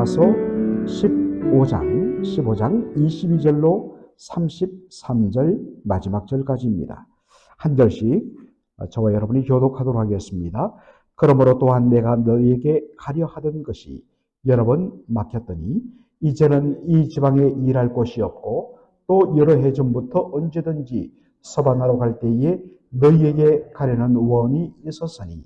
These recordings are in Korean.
로마서 15장 15장 22절로 33절 마지막 절까지입니다. 한 절씩 저와 여러분이 교독하도록 하겠습니다. 그러므로 또한 내가 너희에게 가려 하던 것이 여러 번 막혔더니 이제는 이 지방에 일할 곳이 없고 또 여러 해 전부터 언제든지 서바나로 갈 때에 너희에게 가려는 원이 있었으니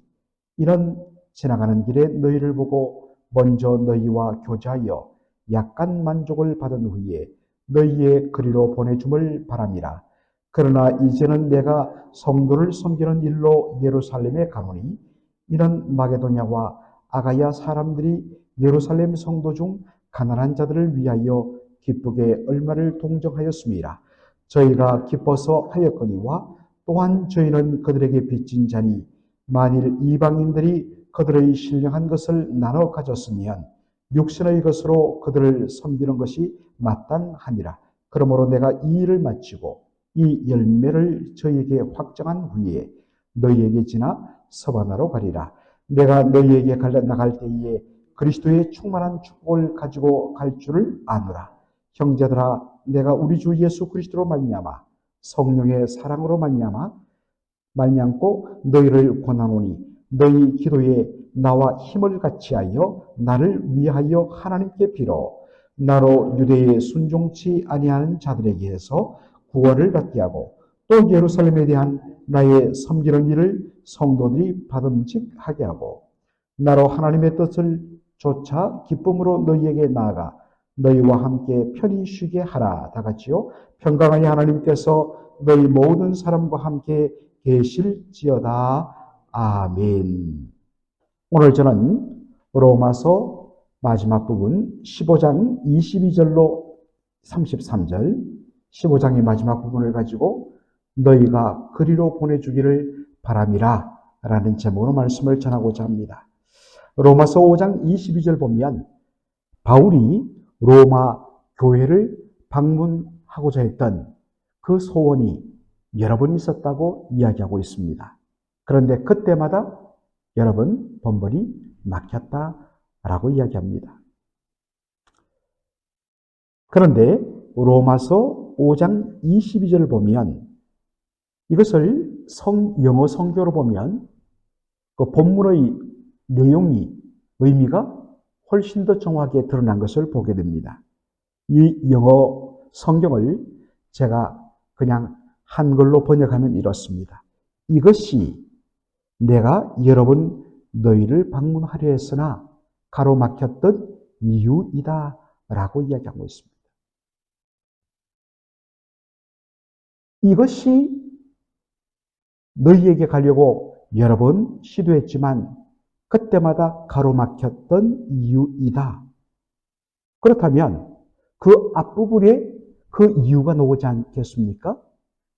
이런 지나가는 길에 너희를 보고 먼저 너희와 교제하여 약간 만족을 받은 후에 너희의 그리로 보내줌을 바람이라. 그러나 이제는 내가 성도를 섬기는 일로 예루살렘에 가노니 이런 마게도냐와 아가야 사람들이 예루살렘 성도 중 가난한 자들을 위하여 기쁘게 얼마를 동정하였습니다. 저희가 기뻐서 하였거니와 또한 저희는 그들에게 빚진 자니 만일 이방인들이 그들의 신령한 것을 나눠 가졌으면 육신의 것으로 그들을 섬기는 것이 마땅하니라. 그러므로 내가 이 일을 마치고 이 열매를 저희에게 확정한 후에 너희에게 지나 서바나로 가리라. 내가 너희에게 갈려 나갈 때에 그리스도의 충만한 축복을 가지고 갈 줄을 아노라. 형제들아, 내가 우리 주 예수 그리스도로 말미암아 성령의 사랑으로 말미암아 말미암고 너희를 권하노니 너희 기도에 나와 힘을 같이하여 나를 위하여 하나님께 빌어 나로 유대에 순종치 아니하는 자들에게서 구원을 받게 하고 또 예루살렘에 대한 나의 섬기는 일을 성도들이 받음직하게 하고 나로 하나님의 뜻을 조차 기쁨으로 너희에게 나아가 너희와 함께 편히 쉬게 하라. 다 같이요. 평강의 하나님께서 너희 모든 사람과 함께 계실지어다 아멘. 오늘 저는 로마서 마지막 부분 15장 22절로 33절 15장의 마지막 부분을 가지고 너희가 그리로 보내주기를 바람이라 라는 제목으로 말씀을 전하고자 합니다. 로마서 5장 22절 보면 바울이 로마 교회를 방문하고자 했던 그 소원이 여러 번 있었다고 이야기하고 있습니다. 그런데 그때마다 여러분 번번이 막혔다라고 이야기합니다. 그런데 로마서 5장 22절을 보면 이것을 성, 영어 성교로 보면 그 본문의 내용이 의미가 훨씬 더 정확하게 드러난 것을 보게 됩니다. 이 영어 성경을 제가 그냥 한글로 번역하면 이렇습니다. 이것이 내가 여러 번 너희를 방문하려 했으나 가로막혔던 이유이다 라고 이야기하고 있습니다. 이것이 너희에게 가려고 여러 번 시도했지만 그때마다 가로막혔던 이유이다. 그렇다면 그 앞부분에 그 이유가 나오지 않겠습니까?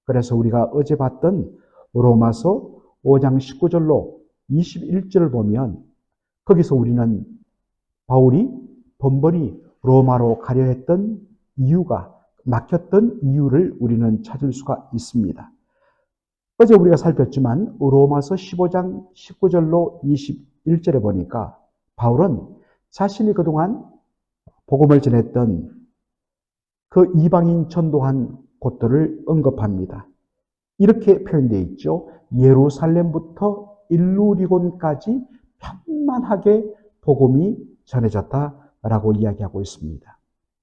그래서 우리가 어제 봤던 로마서 5장 19절로 21절을 보면 거기서 우리는 바울이 번번이 로마로 가려 했던 이유가 막혔던 이유를 우리는 찾을 수가 있습니다. 어제 우리가 살폈지만 로마서 15장 19절로 21절에 보니까 바울은 자신이 그동안 복음을 전했던 그 이방인 전도한 곳들을 언급합니다. 이렇게 표현되어 있죠. 예루살렘부터 일루리곤까지 편만하게 복음이 전해졌다라고 이야기하고 있습니다.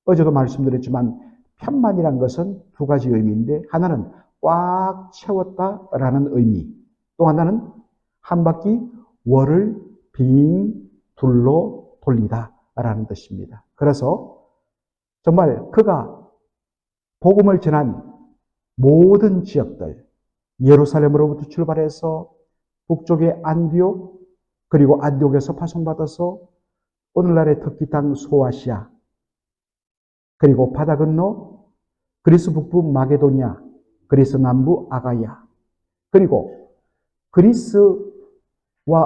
어제도 말씀드렸지만 편만이란 것은 두 가지 의미인데 하나는 꽉 채웠다라는 의미, 또 하나는 한 바퀴 월을 빙 둘러 돌리다라는 뜻입니다. 그래서 정말 그가 복음을 전한 모든 지역들, 예루살렘으로부터 출발해서 북쪽의 안디옥, 그리고 안디옥에서 파송받아서 오늘날의 터키 땅 소아시아, 그리고 바다 건너 그리스 북부 마게도니아, 그리스 남부 아가야, 그리고 그리스와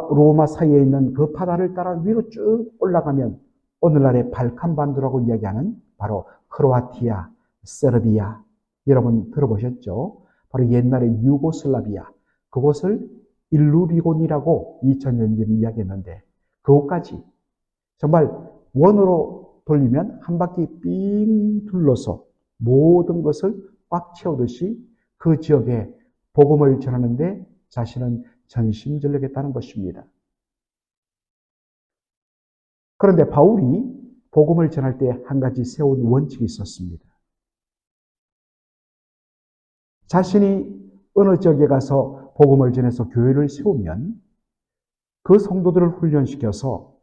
로마 사이에 있는 그 바다를 따라 위로 쭉 올라가면 오늘날의 발칸 반도라고 이야기하는 바로 크로아티아, 세르비아, 여러분 들어보셨죠? 바로 옛날의 유고슬라비아, 그곳을 일루리곤이라고 2000년 전에 이야기했는데 그곳까지 정말 원으로 돌리면 한 바퀴 삥 둘러서 모든 것을 꽉 채우듯이 그 지역에 복음을 전하는데 자신은 전심전력했다는 것입니다. 그런데 바울이 복음을 전할 때 한 가지 세운 원칙이 있었습니다. 자신이 어느 지역에 가서 복음을 전해서 교회를 세우면 그 성도들을 훈련시켜서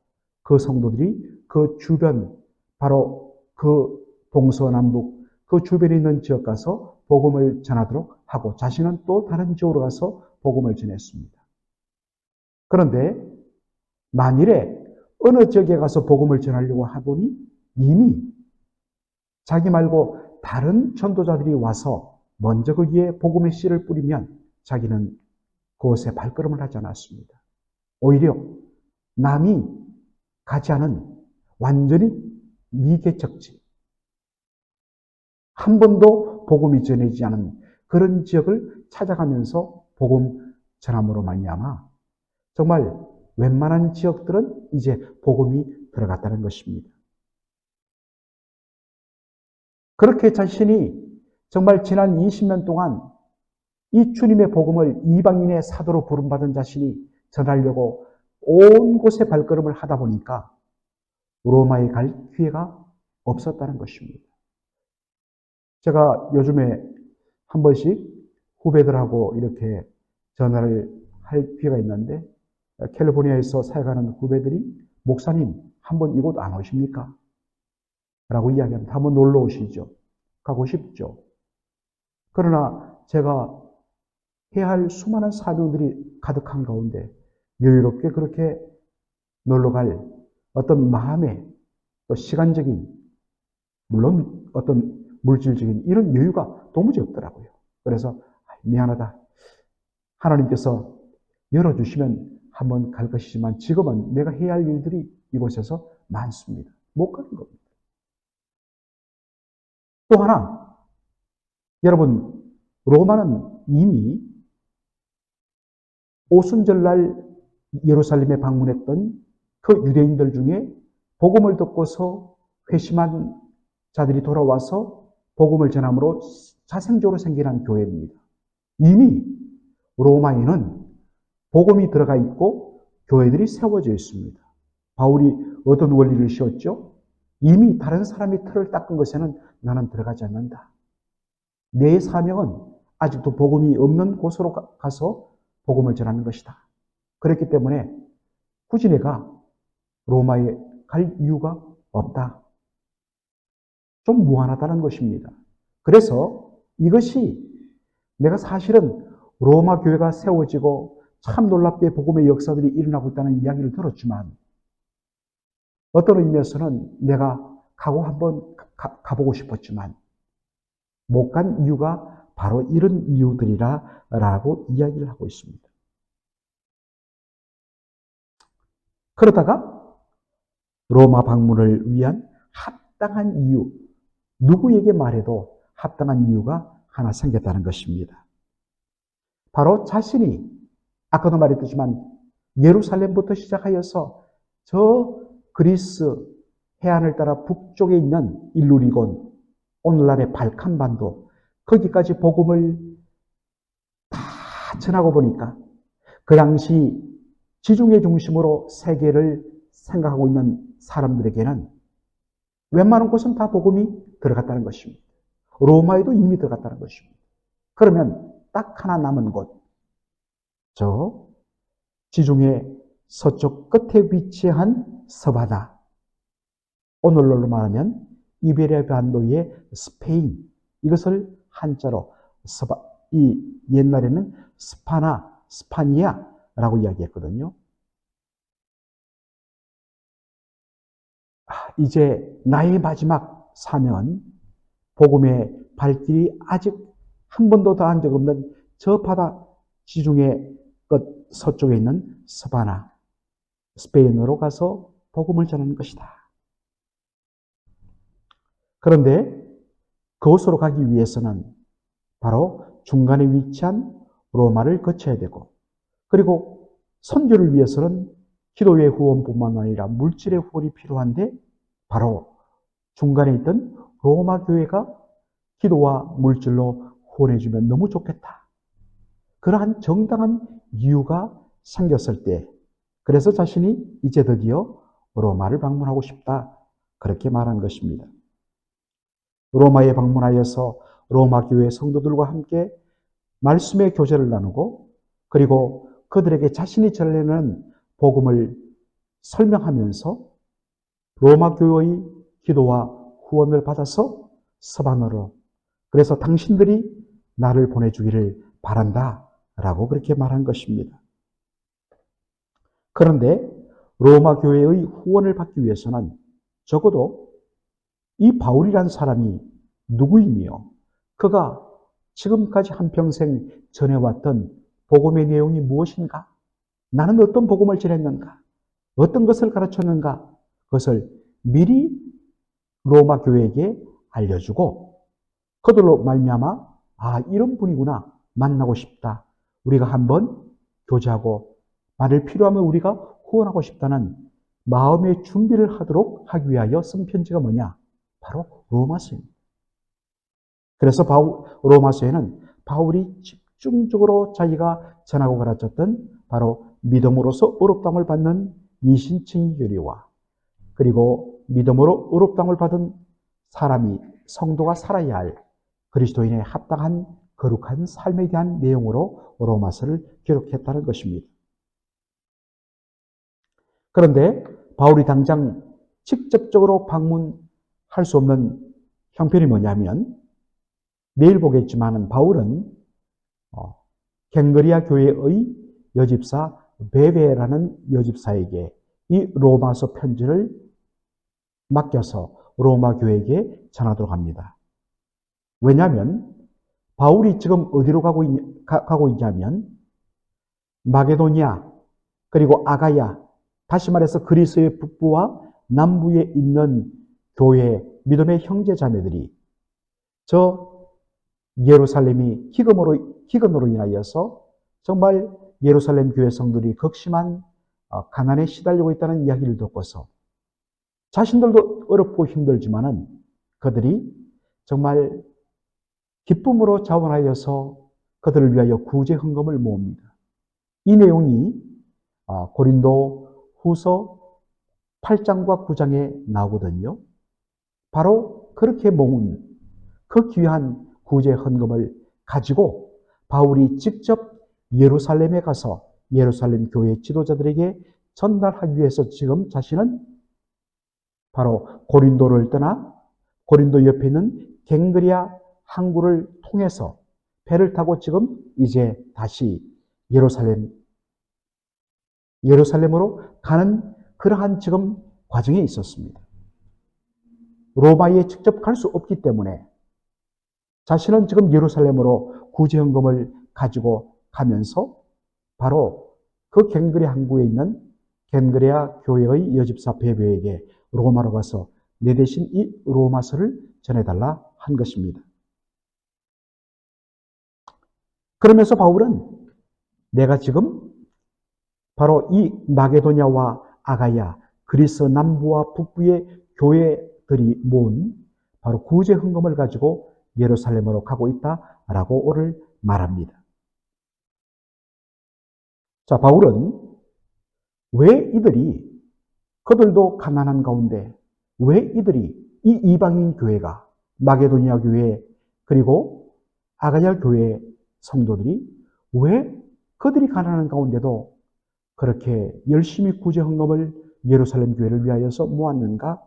그 성도들이 그 주변, 바로 그 동서남북, 그 주변에 있는 지역 가서 복음을 전하도록 하고 자신은 또 다른 지역으로 가서 복음을 전했습니다. 그런데 만일에 어느 지역에 가서 복음을 전하려고 하더니 이미 자기 말고 다른 전도자들이 와서 먼저 거기에 복음의 씨를 뿌리면 자기는 그곳에 발걸음을 하지 않았습니다. 오히려 남이 가지 않은 완전히 미개척지, 한 번도 복음이 전해지지 않은 그런 지역을 찾아가면서 복음 전함으로 말미암아 정말 웬만한 지역들은 이제 복음이 들어갔다는 것입니다. 그렇게 자신이 정말 지난 20년 동안 이 주님의 복음을 이방인의 사도로 부름받은 자신이 전하려고 온 곳에 발걸음을 하다 보니까 로마에 갈 기회가 없었다는 것입니다. 제가 요즘에 한 번씩 후배들하고 이렇게 전화를 할 기회가 있는데 캘리포니아에서 살아가는 후배들이 목사님 한 번 이곳 안 오십니까? 라고 이야기합니다. 한번 놀러 오시죠. 가고 싶죠. 그러나 제가 해야 할 수많은 사명들이 가득한 가운데 여유롭게 그렇게 놀러 갈 어떤 마음의 또 시간적인 물론 어떤 물질적인 이런 여유가 도무지 없더라고요. 그래서 미안하다. 하나님께서 열어주시면 한번 갈 것이지만 지금은 내가 해야 할 일들이 이곳에서 많습니다. 못 가는 겁니다. 또 하나, 여러분, 로마는 이미 오순절날 예루살렘에 방문했던 그 유대인들 중에 복음을 듣고서 회심한 자들이 돌아와서 복음을 전함으로 자생적으로 생겨난 교회입니다. 이미 로마에는 복음이 들어가 있고 교회들이 세워져 있습니다. 바울이 어떤 원리를 씌웠죠? 이미 다른 사람이 틀을 닦은 것에는 나는 들어가지 않는다. 내 사명은 아직도 복음이 없는 곳으로 가서 복음을 전하는 것이다. 그렇기 때문에 굳이 내가 로마에 갈 이유가 없다. 좀 무한하다는 것입니다. 그래서 이것이 내가 사실은 로마 교회가 세워지고 참 놀랍게 복음의 역사들이 일어나고 있다는 이야기를 들었지만 어떤 의미에서는 내가 가고 한번 가, 가보고 싶었지만 못 간 이유가 바로 이런 이유들이라 라고 이야기를 하고 있습니다. 그러다가 로마 방문을 위한 합당한 이유, 누구에게 말해도 합당한 이유가 하나 생겼다는 것입니다. 바로 자신이 아까도 말했듯이만 예루살렘부터 시작하여서 저 그리스 해안을 따라 북쪽에 있는 일루리곤, 오늘날의 발칸반도, 거기까지 복음을 다 전하고 보니까 그 당시 지중해 중심으로 세계를 생각하고 있는 사람들에게는 웬만한 곳은 다 복음이 들어갔다는 것입니다. 로마에도 이미 들어갔다는 것입니다. 그러면 딱 하나 남은 곳, 저 지중해 서쪽 끝에 위치한 서바다. 오늘날로 말하면 이베리아 반도의 스페인. 이것을 한자로 서바, 이 옛날에는 스파나, 스파니아라고 이야기했거든요. 아, 이제 나의 마지막 사명은 복음의 발길이 아직 한 번도 닿은 적 없는 저 바다 지중해 끝 서쪽에 있는 스바나, 스페인으로 가서 복음을 전하는 것이다. 그런데 그곳으로 가기 위해서는 바로 중간에 위치한 로마를 거쳐야 되고, 그리고 선교를 위해서는 기도의 후원뿐만 아니라 물질의 후원이 필요한데 바로 중간에 있던 로마 교회가 기도와 물질로 후원해주면 너무 좋겠다. 그러한 정당한 이유가 생겼을 때 그래서 자신이 이제 드디어 로마를 방문하고 싶다. 그렇게 말한 것입니다. 로마에 방문하여서 로마 교회 성도들과 함께 말씀의 교제를 나누고 그리고 그들에게 자신이 전하는 복음을 설명하면서 로마 교회의 기도와 후원을 받아서 서방으로 그래서 당신들이 나를 보내주기를 바란다 라고 그렇게 말한 것입니다. 그런데 로마 교회의 후원을 받기 위해서는 적어도 이 바울이란 사람이 누구이며 그가 지금까지 한평생 전해왔던 복음의 내용이 무엇인가? 나는 어떤 복음을 전했는가? 어떤 것을 가르쳤는가? 그것을 미리 로마 교회에게 알려주고 그들로 말미암아 아 이런 분이구나 만나고 싶다. 우리가 한번 교제하고 만일 필요하면 우리가 후원하고 싶다는 마음의 준비를 하도록 하기 위하여 쓴 편지가 뭐냐? 바로 로마서입니다. 그래서 바울, 로마서에는 바울이 집중적으로 자기가 전하고 가르쳤던 바로 믿음으로서 어렵담을 받는 이신층의 교리와 그리고 믿음으로 어렵담을 받은 사람이 성도가 살아야 할 그리스도인의 합당한 거룩한 삶에 대한 내용으로 로마서를 기록했다는 것입니다. 그런데 바울이 당장 직접적으로 방문 할 수 없는 형편이 뭐냐면 내일 보겠지만 바울은 어, 갱거리아 교회의 여집사 베베라는 여집사에게 이 로마서 편지를 맡겨서 로마 교회에게 전하도록 합니다. 왜냐하면 바울이 지금 어디로 가고, 있, 가고 있냐면 마게도니아 그리고 아가야 다시 말해서 그리스의 북부와 남부에 있는 교회 믿음의 형제 자매들이 저 예루살렘이 기근으로 기근으로 인하여서 정말 예루살렘 교회 성들이 극심한 어, 가난에 시달리고 있다는 이야기를 듣고서 자신들도 어렵고 힘들지만은 그들이 정말 기쁨으로 자원하여서 그들을 위하여 구제 헌금을 모읍니다. 이 내용이 어, 고린도 후서 8장과 9장에 나오거든요. 바로 그렇게 모은 그 귀한 구제 헌금을 가지고 바울이 직접 예루살렘에 가서 예루살렘 교회 지도자들에게 전달하기 위해서 지금 자신은 바로 고린도를 떠나 고린도 옆에 있는 갱그리아 항구를 통해서 배를 타고 지금 이제 다시 예루살렘 예루살렘으로 가는 그러한 지금 과정에 있었습니다. 로마에 직접 갈 수 없기 때문에 자신은 지금 예루살렘으로 구제연금을 가지고 가면서 바로 그 갱그레 항구에 있는 갱그레아 교회의 여집사 베베에게 로마로 가서 내 대신 이 로마서를 전해달라 한 것입니다. 그러면서 바울은 내가 지금 바로 이 마게도냐와 아가야, 그리스 남부와 북부의 교회 들이 모은 바로 구제 헌금을 가지고 예루살렘으로 가고 있다라고 오늘 말합니다. 자, 바울은 왜 이들이 그들도 가난한 가운데 왜 이들이 이 이방인 교회가 마게도니아 교회 그리고 아가야 교회 성도들이 왜 그들이 가난한 가운데도 그렇게 열심히 구제 헌금을 예루살렘 교회를 위하여서 모았는가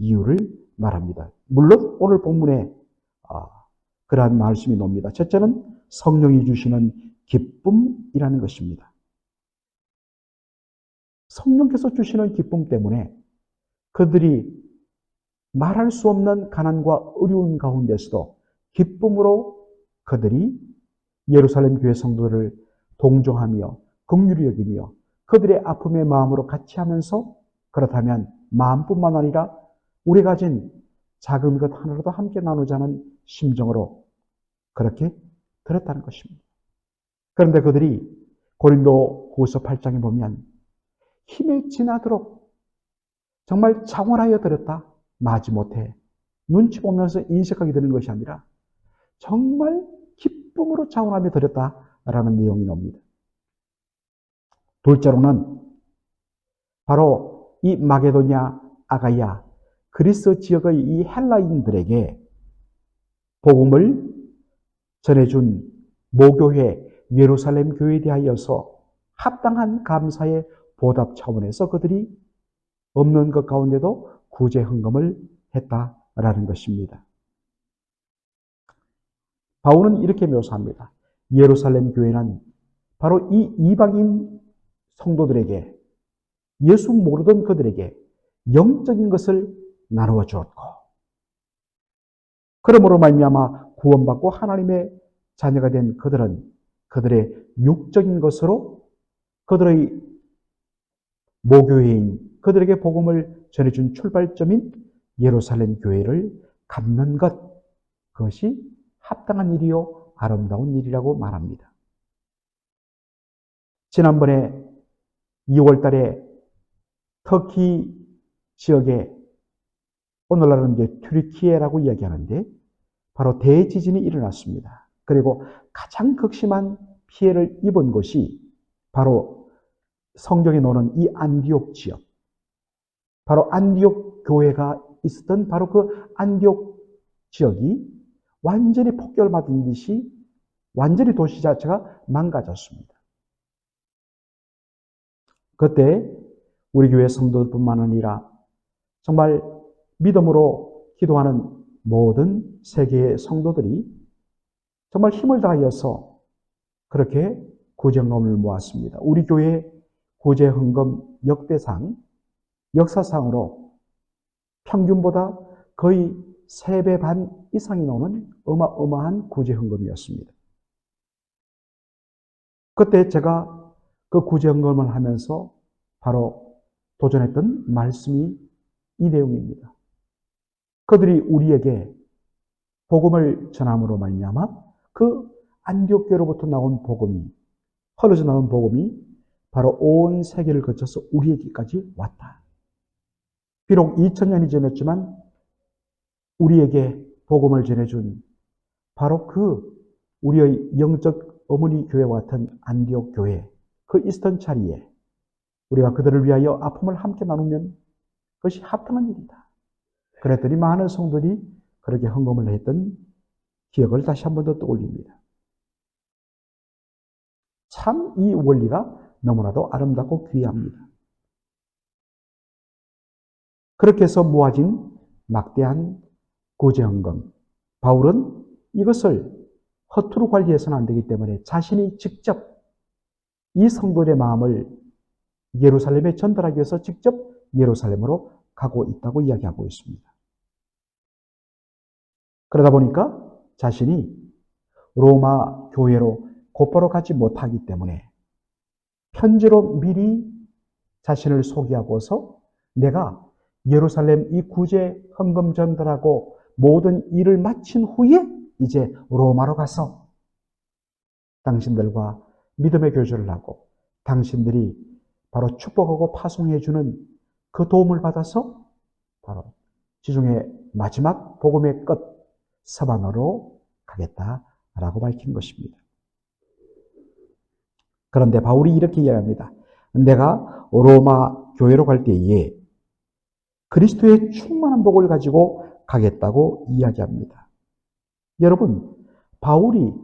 이유를 말합니다. 물론 오늘 본문에 아, 그러한 말씀이 나옵니다. 첫째는 성령이 주시는 기쁨이라는 것입니다. 성령께서 주시는 기쁨 때문에 그들이 말할 수 없는 가난과 어려운 가운데서도 기쁨으로 그들이 예루살렘 교회 성도를 동정하며 긍휼히 여기며 그들의 아픔의 마음으로 같이 하면서 그렇다면 마음뿐만 아니라 우리 가진 작은 것 하나라도 함께 나누자는 심정으로 그렇게 들었다는 것입니다. 그런데 그들이 고린도 후서 8장에 보면 힘에 지나도록 정말 장원하여 드렸다. 마지못해 눈치 보면서 인식하게 되는 것이 아니라 정말 기쁨으로 장원하며 드렸다라는 내용이 나옵니다. 둘째로는 바로 이 마게도냐 아가야 그리스 지역의 이 헬라인들에게 복음을 전해준 모교회 예루살렘 교회에 대하여서 합당한 감사의 보답 차원에서 그들이 없는 것 가운데도 구제 헌금을 했다라는 것입니다. 바울은 이렇게 묘사합니다. 예루살렘 교회는 바로 이 이방인 성도들에게 예수 모르던 그들에게 영적인 것을 나누어 주었고 그러므로 말미암아 구원받고 하나님의 자녀가 된 그들은 그들의 육적인 것으로 그들의 모교회인 그들에게 복음을 전해준 출발점인 예루살렘 교회를 갖는 것 그것이 합당한 일이요 아름다운 일이라고 말합니다. 지난번에 2월 달에 터키 지역에 오늘날은 이제 튀르키예라고 이야기하는데 바로 대지진이 일어났습니다. 그리고 가장 극심한 피해를 입은 곳이 바로 성경에 나오는 이 안디옥 지역. 바로 안디옥 교회가 있었던 바로 그 안디옥 지역이 완전히 폭격받은 듯이 완전히 도시 자체가 망가졌습니다. 그때 우리 교회 성도들뿐만 아니라 정말 믿음으로 기도하는 모든 세계의 성도들이 정말 힘을 다하여서 그렇게 구제헌금을 모았습니다. 우리 교회 구제헌금 역대상, 역사상으로 평균보다 거의 3배 반 이상이 나오는 어마어마한 구제헌금이었습니다. 그때 제가 그 구제헌금을 하면서 바로 도전했던 말씀이 이 내용입니다. 그들이 우리에게 복음을 전함으로 말미암아 그 안디옥교로부터 나온 복음이 흘러져 나온 복음이 바로 온 세계를 거쳐서 우리에게까지 왔다. 비록 2000년이 지났지만 우리에게 복음을 전해준 바로 그 우리의 영적 어머니 교회와 같은 안디옥 교회 그 있었던 자리에 우리가 그들을 위하여 아픔을 함께 나누면 그것이 합당한 일이다. 그랬더니 많은 성도들이 그렇게 헌금을 했던 기억을 다시 한 번 더 떠올립니다. 참 이 원리가 너무나도 아름답고 귀합니다. 그렇게 해서 모아진 막대한 구제헌금. 바울은 이것을 허투루 관리해서는 안 되기 때문에 자신이 직접 이 성도의 마음을 예루살렘에 전달하기 위해서 직접 예루살렘으로 가고 있다고 이야기하고 있습니다. 그러다 보니까 자신이 로마 교회로 곧바로 가지 못하기 때문에 편지로 미리 자신을 소개하고서 내가 예루살렘 이 구제 헌금 전달하고 모든 일을 마친 후에 이제 로마로 가서 당신들과 믿음의 교제를 하고 당신들이 바로 축복하고 파송해 주는 그 도움을 받아서 바로 지중해 마지막 복음의 끝 서반으로 가겠다라고 밝힌 것입니다. 그런데 바울이 이렇게 이야기합니다. 내가 로마 교회로 갈 때에 그리스도의 충만한 복을 가지고 가겠다고 이야기합니다. 여러분, 바울이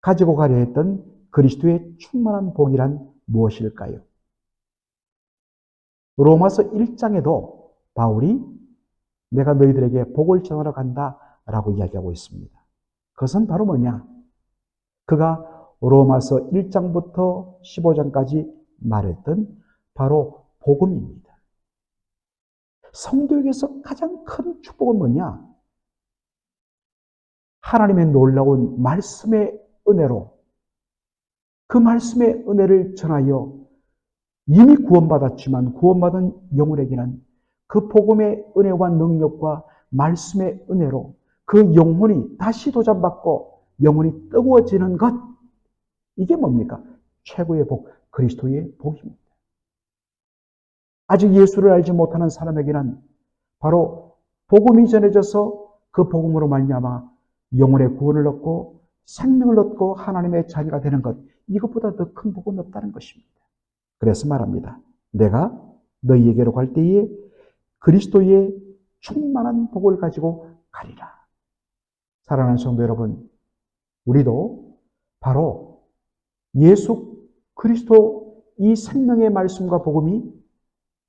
가지고 가려 했던 그리스도의 충만한 복이란 무엇일까요? 로마서 1장에도 바울이 내가 너희들에게 복을 전하러 간다 라고 이야기하고 있습니다. 그것은 바로 뭐냐? 그가 로마서 1장부터 15장까지 말했던 바로 복음입니다. 성도에게서 가장 큰 축복은 뭐냐? 하나님의 놀라운 말씀의 은혜로 그 말씀의 은혜를 전하여 이미 구원받았지만 구원받은 영혼에게는 그 복음의 은혜와 능력과 말씀의 은혜로 그 영혼이 다시 도전받고 영혼이 뜨거워지는 것 이게 뭡니까? 최고의 복, 그리스도의 복입니다. 아직 예수를 알지 못하는 사람에게는 바로 복음이 전해져서 그 복음으로 말미암아 영혼의 구원을 얻고 생명을 얻고 하나님의 자녀가 되는 것 이것보다 더 큰 복은 없다는 것입니다. 그래서 말합니다. 내가 너희에게로 갈 때에 그리스도의 충만한 복을 가지고 가리라. 사랑하는 성도 여러분, 우리도 바로 예수 그리스도 이 생명의 말씀과 복음이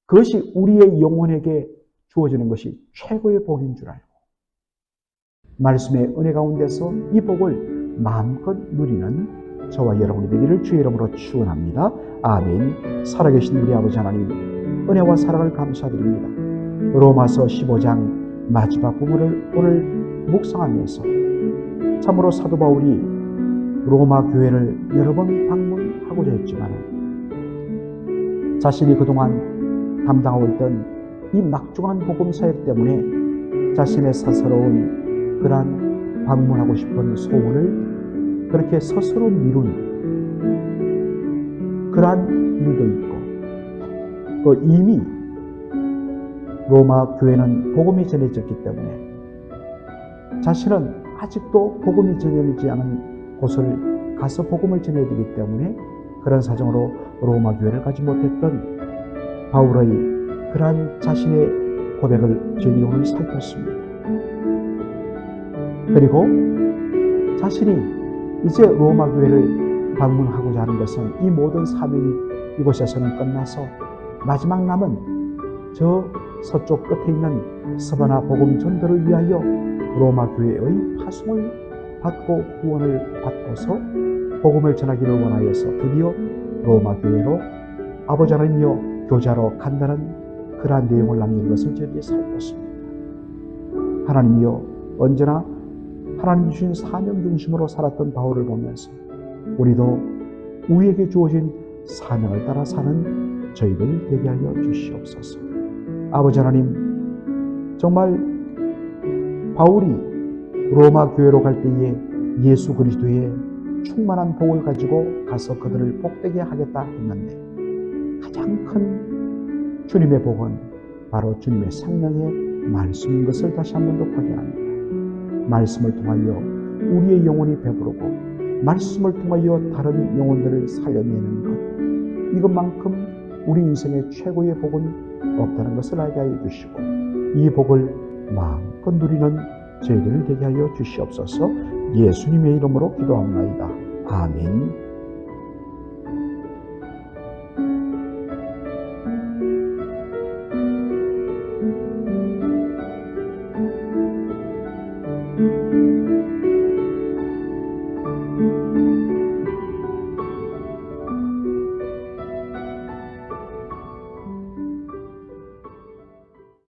그것이 우리의 영혼에게 주어지는 것이 최고의 복인 줄 알고 말씀의 은혜 가운데서 이 복을 마음껏 누리는 저와 여러분이 되기를 주의 이름으로 축원합니다. 아멘. 살아계신 우리 아버지 하나님 은혜와 사랑을 감사드립니다. 로마서 15장 마지막 부분을 오늘 묵상하면서 참으로 사도 바울이 로마 교회를 여러 번 방문하고자 했지만 자신이 그동안 담당하고 있던 이 막중한 복음 사역 때문에 자신의 사사로운 그러한 방문하고 싶은 소원을 그렇게 스스로 미룬 그러한 일도 있고 또 이미 로마 교회는 복음이 전해졌기 때문에 자신은 아직도 복음이 전해지지 않은 곳을 가서 복음을 전해야 되기 때문에 그런 사정으로 로마 교회를 가지 못했던 바울의 그러한 자신의 고백을 저희 오늘 살폈습니다. 그리고 자신이 이제 로마 교회를 방문하고자 하는 것은 이 모든 사명이 이곳에서는 끝나서 마지막 남은 저 서쪽 끝에 있는 서바나 복음 전도를 위하여 로마 교회의 파송을 받고 후원을 받고서 복음을 전하기를 원하여서 드디어 로마 교회로 아버지 하나님여 교자로 간다는 그러한 내용을 남긴 것을 저희들이 살폈습니다. 하나님이여 언제나 하나님 주신 사명 중심으로 살았던 바울을 보면서 우리도 우리에게 주어진 사명을 따라 사는 저희들 되게 하여 주시옵소서. 아버지 하나님 정말 바울이 로마 교회로 갈 때에 예수 그리스도의 충만한 복을 가지고 가서 그들을 복되게 하겠다 했는데 가장 큰 주님의 복은 바로 주님의 생명의 말씀인 것을 다시 한 번 더 확인합니다. 말씀을 통하여 우리의 영혼이 배부르고 말씀을 통하여 다른 영혼들을 살려내는 것 이것만큼 우리 인생의 최고의 복은 없다는 것을 알게 하여 주시고 이 복을 마음껏 누리는 저희들을 되게 하여 주시옵소서 예수님의 이름으로 기도합니다. 아멘.